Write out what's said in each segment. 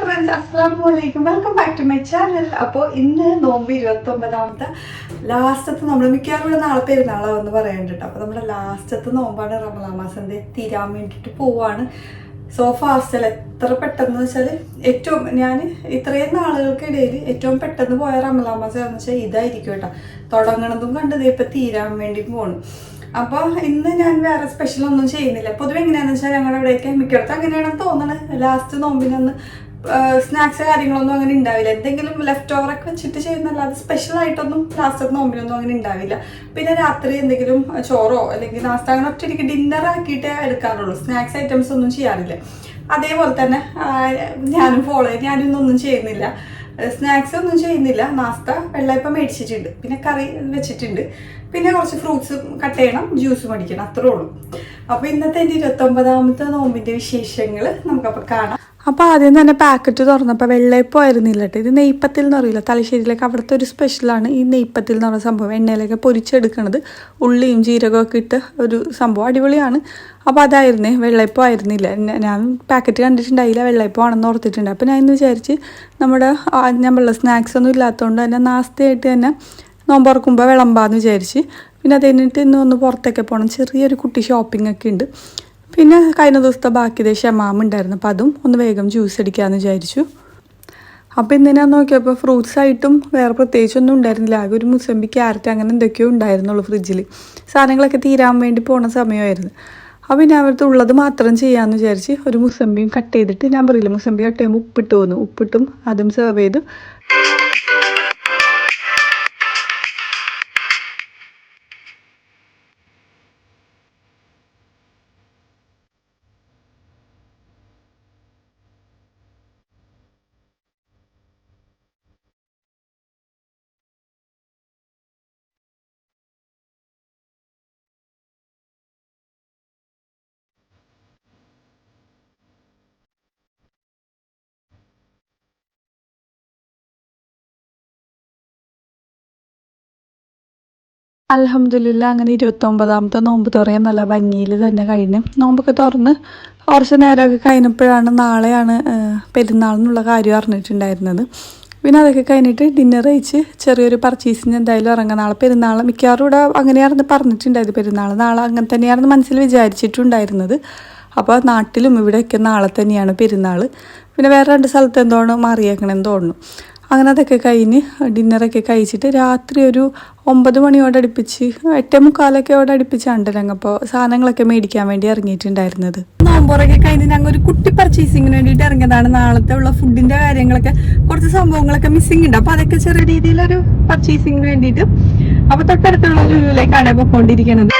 Friends അസ്സാം welcome back to my channel അപ്പോൾ ഇന്ന് നോമ്പ് ഇരുപത്തി ഒമ്പതാമത്തെ ലാസ്റ്റത്തെ നമ്മൾ മിക്കവാറും നാളെ പെരുന്നാളാവെന്ന് പറയുന്നുണ്ട് അപ്പോൾ നമ്മുടെ ലാസ്റ്റത്തെ നോമ്പാണ് റമലാ മാസത്തെ തീരാൻ വേണ്ടിയിട്ട് പോവാണ്. സോ ഫാസ്റ്റിൽ എത്ര പെട്ടെന്ന് വെച്ചാൽ ഏറ്റവും ഞാൻ ഇത്രയും നാളുകൾക്കിടയിൽ ഏറ്റവും പെട്ടെന്ന് പോയ റമലാ മാസം എന്ന് വെച്ചാൽ ഇതായിരിക്കും കേട്ടോ തുടങ്ങണതും കണ്ടത് ഇപ്പം തീരാൻ വേണ്ടി പോകണം അപ്പോൾ ഇന്ന് ഞാൻ വേറെ സ്പെഷ്യൽ ഒന്നും ചെയ്യുന്നില്ല. പൊതുവെ എങ്ങനെയാണെന്ന് വെച്ചാൽ ഞങ്ങളുടെ ഇവിടെയൊക്കെ മിക്കടത്ത് അങ്ങനെയാണെന്ന് തോന്നണത് ലാസ്റ്റ് നോമ്പിനൊന്ന് സ്നാക്സ് കാര്യങ്ങളൊന്നും അങ്ങനെ ഉണ്ടാവില്ല എന്തെങ്കിലും ലെഫ്റ്റ് ഓവർ ഒക്കെ വെച്ചിട്ട് ചെയ്യുന്നല്ലാതെ സ്പെഷ്യൽ ആയിട്ടൊന്നും ലാസ്റ്റ് നോമ്പിനൊന്നും അങ്ങനെ ഉണ്ടാവില്ല പിന്നെ രാത്രി എന്തെങ്കിലും ചോറോ അല്ലെങ്കിൽ നാസ്ത അങ്ങനെ ഒറ്റ എനിക്ക് ഡിന്നർ ആക്കിയിട്ടേ എടുക്കാറുള്ളൂ. സ്നാക്സ് ഐറ്റംസ് ഒന്നും ചെയ്യാറില്ല. അതേപോലെ തന്നെ ഞാനും ഫോളോ ഞാനിന്നൊന്നും ചെയ്യുന്നില്ല. സ്നാക്സ് ഒന്നും ചെയ്യുന്നില്ല. നാസ്ത വെള്ളയപ്പം മേടിച്ചിട്ടുണ്ട്. പിന്നെ കറി വെച്ചിട്ടുണ്ട്. പിന്നെ കുറച്ച് ഫ്രൂട്ട്സ് കട്ട് ചെയ്യണം. ജ്യൂസ് മേടിക്കണം അത്രേ ഉള്ളൂ. അപ്പോൾ ഇന്നത്തെ എന്റെ ഇരുപത്തൊമ്പതാമത്തെ നോമ്പിന്റെ വിശേഷങ്ങൾ നമുക്കപ്പോൾ കാണാം. അപ്പോൾ ആദ്യം തന്നെ പാക്കറ്റ് തുറന്നപ്പോൾ വെള്ളയപ്പം ആയിരുന്നില്ല കേട്ടോ ഇത് നെയ്പ്പത്തിൽ എന്ന് അറിയില്ല തലശ്ശേരിയിലേക്ക് അവിടുത്തെ ഒരു സ്പെഷ്യലാണ് ഈ നെയ്പ്പത്തിൽ എന്ന് പറയുന്ന സംഭവം. എണ്ണയിലൊക്കെ പൊരിച്ചെടുക്കണത് ഉള്ളിയും ജീരകവും ഒക്കെ ഇട്ട് ഒരു സംഭവം അടിപൊളിയാണ്. അപ്പോൾ അതായിരുന്നേ. വെള്ളയപ്പം ആയിരുന്നില്ല. ഞാൻ പാക്കറ്റ് കണ്ടിട്ടുണ്ടായില്ല വെള്ളയപ്പം ആണെന്ന് ഓർത്തിട്ടുണ്ട്. അപ്പോൾ ഞാൻ ഇന്ന് വിചാരിച്ച് നമ്മുടെ നമ്മളുടെ സ്നാക്സ് ഒന്നും ഇല്ലാത്തതുകൊണ്ട് തന്നെ നാസ്തയായിട്ട് തന്നെ നോമ്പുറക്കുമ്പോൾ വിളമ്പാന്ന് വിചാരിച്ച്. പിന്നെ അത് കഴിഞ്ഞിട്ട് ഇന്ന് ഒന്ന് പുറത്തൊക്കെ പോകണം ചെറിയൊരു കുട്ടി ഷോപ്പിംഗ് ഒക്കെ ഉണ്ട്. പിന്നെ കഴിഞ്ഞ ദിവസത്തെ ബാക്കി ദേ ഷമാമ ഉണ്ടായിരുന്നു. അപ്പോൾ അതും ഒന്ന് വേഗം ജ്യൂസ് അടിക്കാമെന്ന് വിചാരിച്ചു. അപ്പോൾ ഇന്ന് നോക്കിയപ്പോൾ ഫ്രൂട്ട്സ് ആയിട്ടും വേറെ പ്രത്യേകിച്ചൊന്നും ഉണ്ടായിരുന്നില്ല. ആകെ ഒരു മുസമ്പി ക്യാരറ്റ് അങ്ങനെ എന്തൊക്കെയോ ഉണ്ടായിരുന്നുള്ളൂ ഫ്രിഡ്ജിൽ. സാധനങ്ങളൊക്കെ തീരാൻ വേണ്ടി പോണ സമയമായിരുന്നു. അപ്പോൾ ഞാൻ അവിടുത്തെ ഉള്ളത് മാത്രം ചെയ്യാമെന്ന് വിചാരിച്ച് ഒരു മുസമ്പിയും കട്ട് ചെയ്തിട്ട് ഞാൻ പറയില്ല മുസമ്പി കട്ട് ചെയ്യുമ്പോൾ ഉപ്പിട്ട് പോന്നു ഉപ്പിട്ടും അതും സെർവ് ചെയ്തു. അലഹമില്ല അങ്ങനെ ഇരുപത്തൊമ്പതാമത്തെ നോമ്പ് തുറയാൻ നല്ല ഭംഗിയിൽ തന്നെ കഴിഞ്ഞു നോമ്പൊക്കെ തുറന്ന് കുറച്ച് നേരമൊക്കെ കഴിഞ്ഞപ്പോഴാണ് നാളെയാണ് എന്നുള്ള കാര്യം അറിഞ്ഞിട്ടുണ്ടായിരുന്നത്. പിന്നെ അതൊക്കെ കഴിഞ്ഞിട്ട് ഡിന്നർ കഴിച്ച് ചെറിയൊരു പർച്ചേസിന് എന്തായാലും ഇറങ്ങാം. നാളെ പെരുന്നാൾ മിക്കവാറും ഇവിടെ അങ്ങനെയായിരുന്നു പറഞ്ഞിട്ടുണ്ടായത് പെരുന്നാൾ. നാളെ അങ്ങനെ തന്നെയായിരുന്നു മനസ്സിൽ വിചാരിച്ചിട്ടുണ്ടായിരുന്നത്. അപ്പോൾ നാട്ടിലും ഇവിടെയൊക്കെ നാളെ തന്നെയാണ് പെരുന്നാൾ. പിന്നെ വേറെ രണ്ട് സ്ഥലത്ത് എന്തോണം മാറിയേക്കണമെന്ന് തോന്നുന്നു. അങ്ങനെ അതൊക്കെ കഴിഞ്ഞ് ഡിന്നറൊക്കെ കഴിച്ചിട്ട് രാത്രി ഒരു ഒമ്പത് മണിയോടെ അടുപ്പിച്ച് എട്ടേ മുക്കാലൊക്കെയോടെ അടുപ്പിച്ചാണ് ഞങ്ങപ്പോൾ സാധനങ്ങളൊക്കെ മേടിക്കാൻ വേണ്ടി ഇറങ്ങിയിട്ടുണ്ടായിരുന്നത്. നോമ്പുറൊക്കെ കഴിഞ്ഞ് ഞങ്ങൾ ഒരു കുട്ടി പർച്ചേസിങ്ങിന് വേണ്ടിയിട്ട് ഇറങ്ങിയതാണ്. നാളത്തെ ഉള്ള ഫുഡിന്റെ കാര്യങ്ങളൊക്കെ കുറച്ച് സംഭവങ്ങളൊക്കെ മിസ്സിംഗ് ഉണ്ട്. അപ്പോൾ അതൊക്കെ ചെറിയ രീതിയിലൊരു പർച്ചേസിങ്ങിന് വേണ്ടിയിട്ട് അപ്പോൾ തൊട്ടടുത്തുള്ള ലുലുവിലേക്കാണ് പോയിക്കൊണ്ടിരിക്കുന്നത്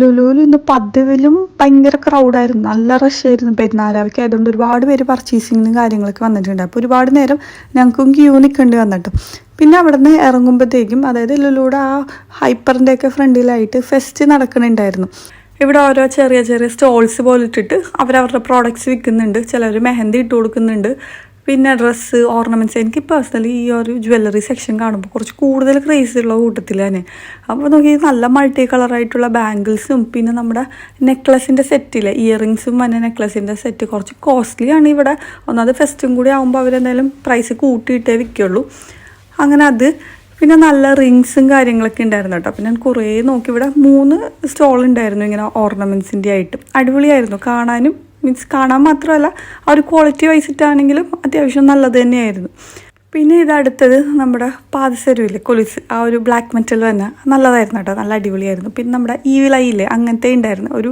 ലുലുവിൽ ഇന്ന് പതിവിലും ഭയങ്കര ക്രൗഡായിരുന്നു നല്ല റഷ് ആയിരുന്നു പെരുന്നാളൊക്കെ ആയതുകൊണ്ട് ഒരുപാട് പേര് പർച്ചേസിങ്ങിനും കാര്യങ്ങളൊക്കെ വന്നിട്ടുണ്ട്. അപ്പോൾ ഒരുപാട് നേരം ഞങ്ങൾക്കും ക്യൂ നിൽക്കേണ്ടി വന്നിട്ട്. പിന്നെ അവിടെ നിന്ന് ഇറങ്ങുമ്പോഴത്തേക്കും അതായത് ലുലുവിടെ ആ ഹൈപ്പറിന്റെയൊക്കെ ഫ്രണ്ടിലായിട്ട് ഫെസ്റ്റ് നടക്കുന്നുണ്ടായിരുന്നു ഇവിടെ ഓരോ ചെറിയ ചെറിയ സ്റ്റോൾസ് പോലെ ഇട്ടിട്ട് അവരവരുടെ പ്രോഡക്റ്റ്സ് വിൽക്കുന്നുണ്ട്. ചിലർ മെഹന്തി ഇട്ട് കൊടുക്കുന്നുണ്ട്. പിന്നെ ഡ്രസ്സ് ഓർണമെന്റ്സ് എനിക്ക് പേഴ്സണലി ഈ ഒരു ജ്വല്ലറി സെക്ഷൻ കാണുമ്പോൾ കുറച്ച് കൂടുതൽ ക്രേസ് ഉള്ള കൂട്ടത്തിൽ തന്നെ അപ്പോൾ നോക്കി നല്ല മൾട്ടി കളറായിട്ടുള്ള ബാംഗിൾസും പിന്നെ നമ്മുടെ നെക്ലസിന്റെ സെറ്റിലെ ഇയറിങ്സും പിന്നെ നെക്ലസിന്റെ സെറ്റ് കുറച്ച് കോസ്റ്റ്ലി ആണ് ഇവിടെ. ഒന്നാമത് ഫെസ്റ്റും കൂടി ആകുമ്പോൾ അവരെന്തായാലും പ്രൈസ് കൂട്ടിയിട്ടേ വിൽക്കുള്ളൂ. അങ്ങനെ അത് പിന്നെ നല്ല റിങ്സും കാര്യങ്ങളൊക്കെ ഉണ്ടായിരുന്നു കേട്ടോ. പിന്നെ കുറേ നോക്കി ഇവിടെ മൂന്ന് സ്റ്റോൾ ഉണ്ടായിരുന്നു ഇങ്ങനെ ഓർണമെന്റ്സിന്റെ ആയിട്ട്. അടിപൊളിയായിരുന്നു കാണാനും മീൻസ് കാണാൻ മാത്രമല്ല ആ ഒരു ക്വാളിറ്റി വൈസിട്ടാണെങ്കിലും അത്യാവശ്യം നല്ലത് തന്നെയായിരുന്നു. പിന്നെ ഇതടുത്തത് നമ്മുടെ പാദസരമില്ലേ കൊലുസ് ആ ഒരു ബ്ലാക്ക് മെറ്റൽ തന്നെ. നല്ലതായിരുന്നു കേട്ടോ നല്ല അടിപൊളിയായിരുന്നു. പിന്നെ നമ്മുടെ ഈ വിലയില്ലേ അങ്ങനത്തെ ഉണ്ടായിരുന്നു ഒരു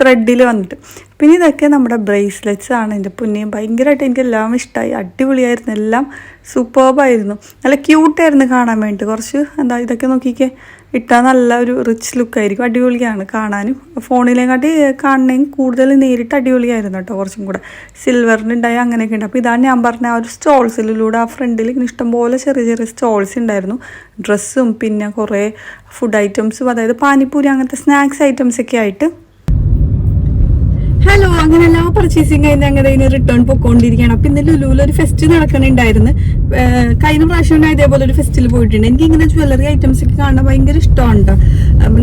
ത്രെഡിൽ വന്നിട്ട്. പിന്നെ ഇതൊക്കെ നമ്മുടെ ബ്രേസ്ലെറ്റ്സ് ആണ് എന്റെ പുണ്യം ഭയങ്കരമായിട്ട് എനിക്ക് എല്ലാം ഇഷ്ടമായി അടിപൊളിയായിരുന്നു എല്ലാം സൂപ്പർബായിരുന്നു നല്ല ക്യൂട്ടായിരുന്നു കാണാൻ വേണ്ടി കുറച്ച് എന്താ ഇതൊക്കെ നോക്കിക്കേ ഇട്ടാൽ നല്ല ഒരു റിച്ച് ലുക്കായിരിക്കും അടിപൊളിയാണ് കാണാനും. ഫോണിലേക്കാട്ടി കാണണമെങ്കിൽ കൂടുതൽ നേരിട്ട് അടിപൊളിയായിരുന്നു കേട്ടോ കുറച്ചും കൂടെ. സിൽവറിന്റെ ഉണ്ടായി അങ്ങനെയൊക്കെ ഉണ്ട്. അപ്പോൾ ഇതാണ് ഞാൻ പറഞ്ഞ ആ ഒരു സ്റ്റോൾസിലൂടെ ആ ഫ്രണ്ടിൽ ഇങ്ങനെ ഇഷ്ടംപോലെ ചെറിയ ചെറിയ സ്റ്റോൾസ് ഉണ്ടായിരുന്നു. ഡ്രസ്സും പിന്നെ കുറേ ഫുഡ് ഐറ്റംസും അതായത് പാനിപ്പൂരി അങ്ങനത്തെ സ്നാക്സ് ഐറ്റംസൊക്കെ ആയിട്ട് ഹലോ അങ്ങനെ എല്ലാ പർച്ചേസിങ് കഴിഞ്ഞ് അങ്ങനെ ഇതിന് റിട്ടേൺ പൊക്കോണ്ടിരിക്കുകയാണ് അപ്പൊ ഇന്ന് ലുലുവിൽ ഒരു ഫെസ്റ്റ് നടക്കണുണ്ടായിരുന്നു. കഴിഞ്ഞ പ്രാവശ്യം ഞാൻ ഇതേപോലെ ഒരു ഫെസ്റ്റിൽ പോയിട്ടുണ്ട്. എനിക്ക് ഇങ്ങനെ ജ്വല്ലറി ഐറ്റംസ് ഒക്കെ കാണാൻ ഭയങ്കര ഇഷ്ടമാണ്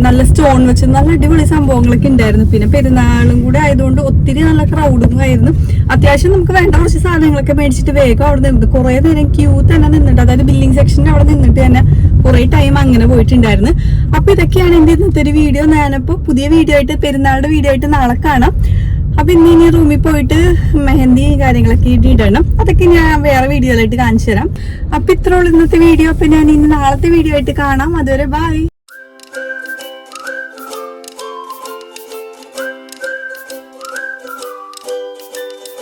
നല്ല സ്റ്റോൺ വെച്ച് നല്ല അടിപൊളി സംഭവങ്ങളൊക്കെ ഉണ്ടായിരുന്നു. പിന്നെ പെരുന്നാളും കൂടെ ആയതുകൊണ്ട് ഒത്തിരി നല്ല ക്രൗഡും ആയിരുന്നു. അത്യാവശ്യം നമുക്ക് വേണ്ട കുറച്ച് സാധനങ്ങളൊക്കെ മേടിച്ചിട്ട് വേഗം അവിടെ നിന്ന് കുറെ നേരം ക്യൂ തന്നെ നിന്നിട്ട് അതായത് ബില്ലിംഗ് സെക്ഷനിൽ അവിടെ നിന്നിട്ട് തന്നെ കുറെ ടൈം അങ്ങനെ പോയിട്ടുണ്ടായിരുന്നു. അപ്പൊ ഇതൊക്കെയാണ് എന്റെ ഇന്നത്തെ ഒരു വീഡിയോ ഞാനപ്പോ പുതിയ വീഡിയോ ആയിട്ട് പെരുന്നാളുടെ വീഡിയോ ആയിട്ട് നാളെ കാണാം. അപ്പൊ ഇന്ന് ഇനി റൂമിൽ പോയിട്ട് മെഹന്തി കാര്യങ്ങളൊക്കെ ഇടണം അതൊക്കെ ഞാൻ വേറെ വീഡിയോയിലായിട്ട് കാണിച്ചു തരാം അപ്പൊ ഇത്രയുള്ള ഇന്നത്തെ വീഡിയോ അപ്പൊ ഞാൻ ഇനി നാളത്തെ വീഡിയോ ആയിട്ട് കാണാം. അതുവരെ ബൈ